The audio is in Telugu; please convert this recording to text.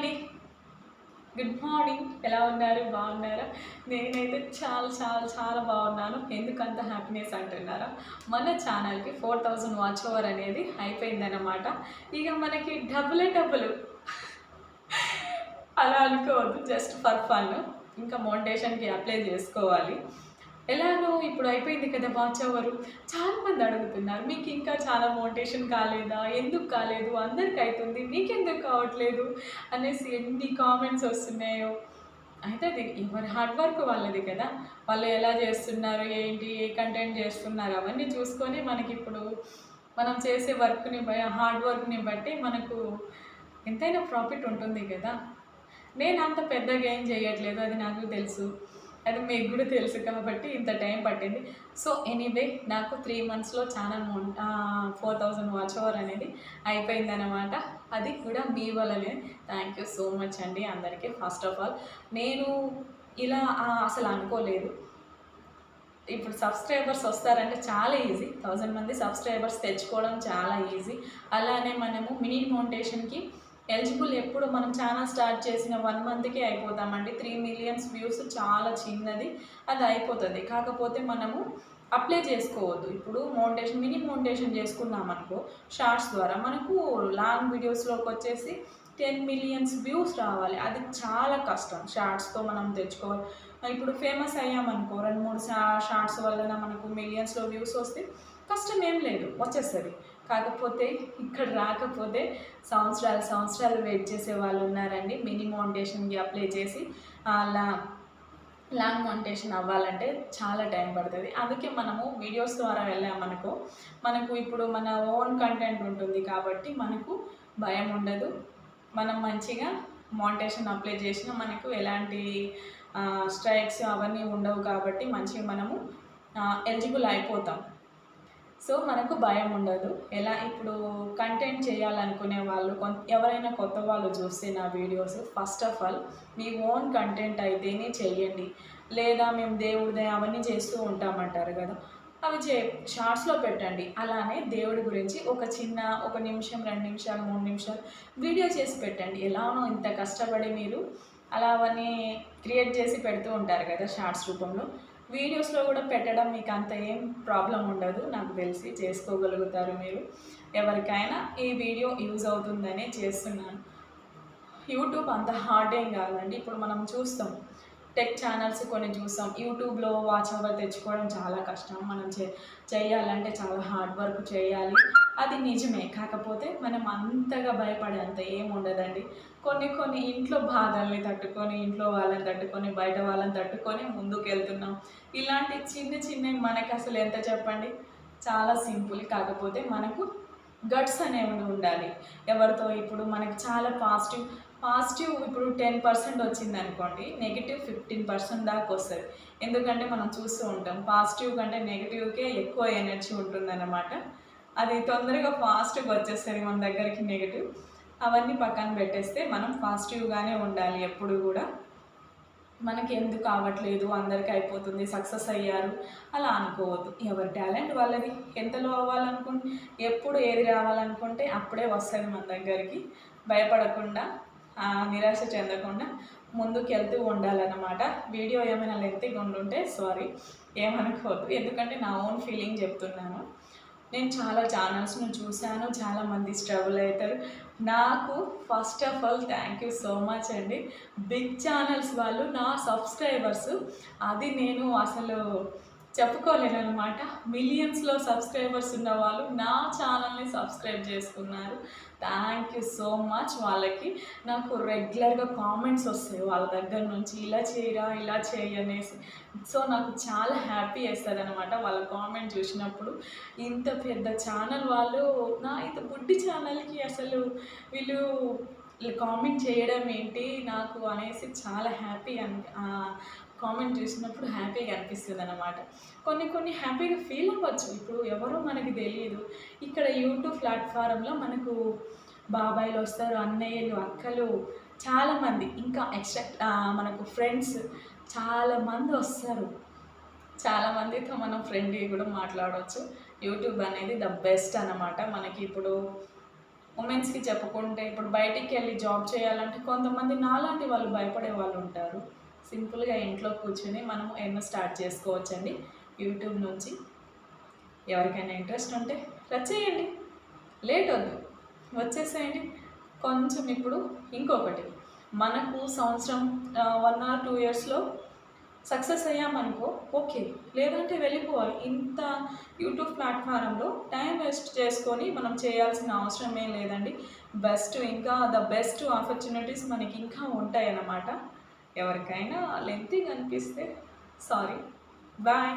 అండి గుడ్ మార్నింగ్ ఎలా ఉన్నారు? బాగున్నారా? నేనైతే చాలా చాలా చాలా బాగున్నాను. ఎందుకంత హ్యాపీనెస్ అంటున్నారా? మన ఛానల్కి ఫోర్ థౌజండ్ వాచ్ ఓవర్ అనేది అయిపోయిందన్నమాట. ఇక మనకి డబ్బులే డబ్బులు అలా అనుకోవద్దు. జస్ట్ ఫర్ ఫన్ ఇంకా మోటివేషన్కి అప్లై చేసుకోవాలి. ఎలానో ఇప్పుడు అయిపోయింది కదా వాచ్ అవరు చాలా మంది అడుగుతున్నారు మీకు ఇంకా చాలా మోటివేషన్ కాలేదా? ఎందుకు కాలేదు? అందరికి అవుతుంది మీకెందుకు కావట్లేదు? అనేసి ఎన్ని కామెంట్స్ వస్తున్నాయో. అయితే అది ఎవరి హార్డ్ వర్క్ వాళ్ళది కదా. వాళ్ళు ఎలా చేస్తున్నారు ఏంటి ఏ కంటెంట్ చేస్తున్నారు అవన్నీ చూసుకొని మనకి ఇప్పుడు మనం చేసే వర్క్ని హార్డ్ వర్క్ని బట్టి మనకు ఎంతైనా ప్రాఫిట్ ఉంటుంది కదా. నేను అంత పెద్దగా ఏం చేయట్లేదు అది నాకు తెలుసు. అది మీకు కూడా తెలుసు కాబట్టి ఇంత టైం పట్టింది. సో ఎనీవే నాకు త్రీ మంత్స్లో channel four thousand watch hour అనేది అయిపోయిందనమాట అది కూడా మీ వల్లనే. థ్యాంక్ యూ సో మచ్ అండి అందరికీ ఫస్ట్ ఆఫ్ ఆల్ నేను ఇలా అసలు అనుకోలేదు. ఇప్పుడు సబ్స్క్రైబర్స్ వస్తారంటే చాలా ఈజీ థౌజండ్ మంది సబ్స్క్రైబర్స్ తెచ్చుకోవడం చాలా ఈజీ అలానే మనము మినీ మౌంటేషన్కి ఎలిజిబుల్ ఎప్పుడు మనం ఛానల్ స్టార్ట్ చేసిన వన్ మంత్కే అయిపోతామండి. త్రీ మిలియన్స్ వ్యూస్ చాలా చిన్నది. అది అయిపోతుంది. కాకపోతే మనము అప్లై చేసుకోవద్దు. ఇప్పుడు మౌంటేషన్ మినీ మౌంటేషన్ చేసుకున్నాం అనుకో షార్ట్స్ ద్వారా మనకు లాంగ్ వీడియోస్లోకి వచ్చేసి టెన్ మిలియన్స్ వ్యూస్ రావాలి. అది చాలా కష్టం. షార్ట్స్తో మనం తెచ్చుకోవాలి ఇప్పుడు ఫేమస్ అయ్యామనుకో రెండు మూడు షార్ట్స్ వలన మనకు మిలియన్స్లో వ్యూస్ వస్తే కష్టం ఏం లేదు. వచ్చేస్తుంది. కాకపోతే ఇక్కడ రాకపోతే సంవత్సరాలు సంవత్సరాలు వెయిట్ చేసే వాళ్ళు ఉన్నారండి. మినీ మౌంటేషన్కి అప్లై చేసి అలా లాంగ్ మౌంటేషన్ అవ్వాలంటే చాలా టైం పడుతుంది. అందుకే మనము వీడియోస్ ద్వారా వెళ్ళామనుకో మనకు ఇప్పుడు మన ఓన్ కంటెంట్ ఉంటుంది కాబట్టి మనకు భయం ఉండదు. మనం మంచిగా మౌంటేషన్ అప్లై చేసినా మనకు ఎలాంటి స్ట్రైక్స్ అవన్నీ ఉండవు కాబట్టి మంచిగా మనము ఎలిజిబుల్ అయిపోతాం. సో మనకు భయం ఉండదు. ఎలా ఇప్పుడు కంటెంట్ చేయాలనుకునే వాళ్ళు కొంత ఎవరైనా కొత్త వాళ్ళు చూస్తే నా వీడియోస్ ఫస్ట్ ఆఫ్ ఆల్ మీ ఓన్ కంటెంట్ అయితేనే చేయండి. లేదా మేము దేవుడిదే అవన్నీ చేస్తూ ఉంటామంటారు కదా అవి చే షార్ట్స్లో పెట్టండి. అలానే దేవుడి గురించి ఒక చిన్న ఒక నిమిషం రెండు నిమిషాలు మూడు నిమిషాలు వీడియో చేసి పెట్టండి. ఎలానో ఇంత కష్టపడి మీరు అలా అవన్నీ క్రియేట్ చేసి పెడుతూ ఉంటారు కదా షార్ట్స్ రూపంలో. వీడియోస్లో కూడా పెట్టడం మీకు అంత ఏం ప్రాబ్లం ఉండదు నాకు తెలిసి చేసుకోగలుగుతారు మీరు. ఎవరికైనా ఈ వీడియో యూజ్ అవుతుందనే చేస్తున్నాను. యూట్యూబ్ అంత హార్డ్ ఏం కాదండి ఇప్పుడు మనం చూస్తాం. టెక్ ఛానల్స్ కొన్ని చూస్తాం యూట్యూబ్లో వాచ్ అవర్ తెచ్చుకోవడం చాలా కష్టం. మనం చే చేయాలంటే చాలా హార్డ్ వర్క్ చేయాలి. అది నిజమే. కాకపోతే మనం అంతగా భయపడేంత ఏం ఉండదండి. కొన్ని కొన్ని ఇంట్లో బాధల్ని తట్టుకొని ఇంట్లో వాళ్ళని తట్టుకొని బయట వాళ్ళని తట్టుకొని ముందుకు వెళ్తున్నాం ఇలాంటి చిన్న చిన్న మనకి అసలు ఎంత చెప్పండి? చాలా సింపుల్. కాకపోతే మనకు గట్స్ అనేవి ఉండాలి. ఎవరితో ఇప్పుడు మనకి చాలా పాజిటివ్ పాజిటివ్ ఇప్పుడు టెన్ పర్సెంట్ వచ్చింది అనుకోండి నెగిటివ్ ఫిఫ్టీన్ పర్సెంట్ దాకా వస్తుంది. ఎందుకంటే మనం చూస్తూ ఉంటాం పాజిటివ్ కంటే నెగిటివ్కే ఎక్కువ ఎనర్జీ ఉంటుందన్నమాట. అది తొందరగా ఫాస్ట్గా వచ్చేస్తుంది మన దగ్గరికి నెగిటివ్. అవన్నీ పక్కన పెట్టేస్తే మనం పాజిటివ్గానే ఉండాలి ఎప్పుడు కూడా. మనకి ఎందుకు కావట్లేదు అందరికీ అయిపోతుంది సక్సెస్ అయ్యారు అలా అనుకోవద్దు. ఎవరి టాలెంట్ వాళ్ళది? ఎంతలో అవ్వాలనుకుంటే ఎప్పుడు ఏది రావాలనుకుంటే అప్పుడే వస్తుంది మన దగ్గరికి. భయపడకుండా నిరాశ చెందకుండా ముందుకు వెళ్తూ ఉండాలన్నమాట. వీడియో ఏమైనా లెంతీగా ఉండుంటే సారీ ఏమనుకోవద్దు. ఎందుకంటే నా ఓన్ ఫీలింగ్ చెప్తున్నాను. నేను చాలా ఛానల్స్ను చూశాను చాలామంది స్ట్రగుల్ అవుతారు నాకు first of all thank you so much అండి. బిగ్ ఛానల్స్ వాళ్ళు నా సబ్స్క్రైబర్స్ అది నేను అసలు చెప్పుకోలేను అనమాట మిలియన్స్లో సబ్స్క్రైబర్స్ ఉన్న వాళ్ళు నా ఛానల్ని సబ్స్క్రైబ్ చేసుకున్నారు. థ్యాంక్ యూ సో మచ్ వాళ్ళకి. నాకు రెగ్యులర్గా కామెంట్స్ వస్తాయి వాళ్ళ దగ్గర నుంచి ఇలా చేయరా ఇలా చేయనేసి సో నాకు చాలా హ్యాపీ వేస్తుంది అనమాట వాళ్ళ కామెంట్ చూసినప్పుడు. ఇంత పెద్ద ఛానల్ వాళ్ళు నా ఇంత బుడ్డి ఛానల్కి అసలు వీళ్ళు కామెంట్ చేయడం ఏంటి నాకు అనేసి చాలా హ్యాపీ అని కామెంట్ చేసినప్పుడు హ్యాపీగా అనిపిస్తుంది అనమాట కొన్ని కొన్ని హ్యాపీగా ఫీల్ అవ్వచ్చు. ఇప్పుడు ఎవరో మనకి తెలియదు ఇక్కడ యూట్యూబ్ ప్లాట్ఫారంలో మనకు బాబాయిలు వస్తారు అన్నయ్యలు అక్కలు చాలామంది. ఇంకా ఎక్స్ట్రా మనకు ఫ్రెండ్స్ చాలామంది వస్తారు. చాలామందితో మనం ఫ్రెండ్లీ కూడా మాట్లాడవచ్చు యూట్యూబ్ అనేది ద బెస్ట్ అన్నమాట. మనకి ఇప్పుడు ఉమెన్స్కి చెప్పుకుంటే ఇప్పుడు బయటికి వెళ్ళి జాబ్ చేయాలంటే కొంతమంది నాలాంటి వాళ్ళు భయపడే వాళ్ళు ఉంటారు. సింపుల్గా ఇంట్లో కూర్చొని మనం ఎన్నో స్టార్ట్ చేసుకోవచ్చండి. యూట్యూబ్ నుంచి. ఎవరికైనా ఇంట్రెస్ట్ ఉంటే రచేయండి లేట్ వద్దు. వచ్చేసేయండి. కొంచెం ఇప్పుడు ఇంకొకటి. మనకు సంవత్సరం వన్ ఆర్ టూ ఇయర్స్లో సక్సెస్ అయ్యామనుకో ఓకే. లేదంటే వెళ్ళిపోవాలి. ఇంత యూట్యూబ్ ప్లాట్ఫారంలో టైం వేస్ట్ చేసుకొని మనం చేయాల్సిన అవసరం ఏం లేదండి. బెస్ట్ ఇంకా ద బెస్ట్ ఆపర్చునిటీస్ మనకి ఇంకా ఉంటాయి అన్నమాట ఎవరికైనా లెంతీగా అనిపిస్తే సారీ బాయ్